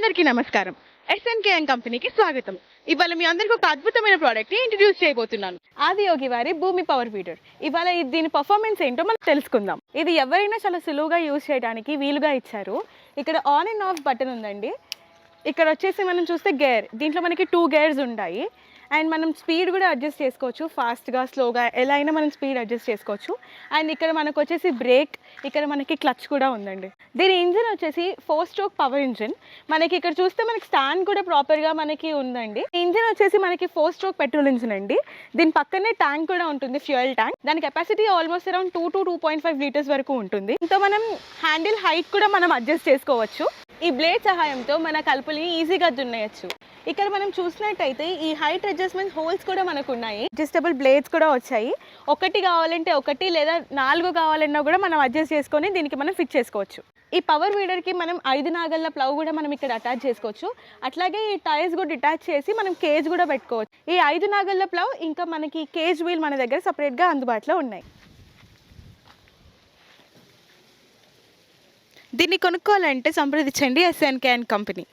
అందరికీ నమస్కారం. ఎస్ఎన్కేఎం కంపెనీకి స్వాగతం. ఇవాళ మీ అందరికి ఒక అద్భుతమైన ప్రోడక్ట్ని ఇంట్రడ్యూస్ చేయబోతున్నాను. ఆదియోగి వారి భూమి పవర్ వీడర్ ఇవాళ దీని పర్ఫార్మెన్స్ ఏంటో మనం తెలుసుకుందాం. ఇది ఎవరైనా చాలా సులువుగా యూజ్ చేయడానికి వీలుగా ఇచ్చారు. ఇక్కడ ఆన్ అండ్ ఆఫ్ బటన్ ఉందండి. ఇక్కడ వచ్చేసి మనం చూస్తే గేర్ దీంట్లో మనకి టూ గేర్స్ ఉంటాయి. అండ్ మనం స్పీడ్ కూడా అడ్జస్ట్ చేసుకోవచ్చు ఫాస్ట్గా స్లోగా ఎలా అయినా మనం స్పీడ్ అడ్జస్ట్ చేసుకోవచ్చు. అండ్ ఇక్కడ మనకు వచ్చేసి బ్రేక్ ఇక్కడ మనకి క్లచ్ కూడా ఉందండి. దీని ఇంజిన్ వచ్చేసి ఫోర్ స్ట్రోక్ పవర్ ఇంజిన్ మనకి ఇక్కడ చూస్తే మనకి స్టాండ్ కూడా ప్రాపర్గా మనకి ఉందండి. ఇంజిన్ వచ్చేసి మనకి ఫోర్ స్ట్రోక్ పెట్రోల్ ఇంజిన్ అండి. దీని పక్కనే ట్యాంక్ కూడా ఉంటుంది ఫ్యూయల్ ట్యాంక్ దాని capacity almost around two to two point five litres వరకు ఉంటుంది. ఇంత మనం హ్యాండిల్ హైట్ కూడా మనం అడ్జస్ట్ చేసుకోవచ్చు. ఈ బ్లేడ్ సహాయంతో మన కలుపులని ఈజీగా దున్నేయచ్చు. ఇక్కడ మనం చూసినట్టయితే ఈ హైట్ అడ్జస్ట్మెంట్ హోల్స్ కూడా మనకు ఉన్నాయి అడ్జస్టబుల్ బ్లేడ్స్ కూడా వచ్చాయి. ఒకటి కావాలంటే ఒకటి లేదా నాలుగు కావాలన్నా కూడా మనం అడ్జస్ట్ చేసుకొని దీనికి మనం ఫిట్ చేసుకోవచ్చు. ఈ పవర్ వీడర్కి మనం ఐదు నాగళ్ళ ప్లవ్ కూడా మనం ఇక్కడ అటాచ్ చేసుకోవచ్చు. అట్లాగే ఈ టైర్స్ కూడా అటాచ్ చేసి మనం కేజ్ కూడా పెట్టుకోవచ్చు. ఈ ఐదు నాగళ్ళ ప్లవ్ ఇంకా మనకి కేజ్ వీల్ మన దగ్గర సపరేట్గా అందుబాటులో ఉన్నాయి. దీన్ని కొనుక్కోవాలంటే సంప్రదించండి ఎస్ఎన్కే అండ్ కంపెనీ.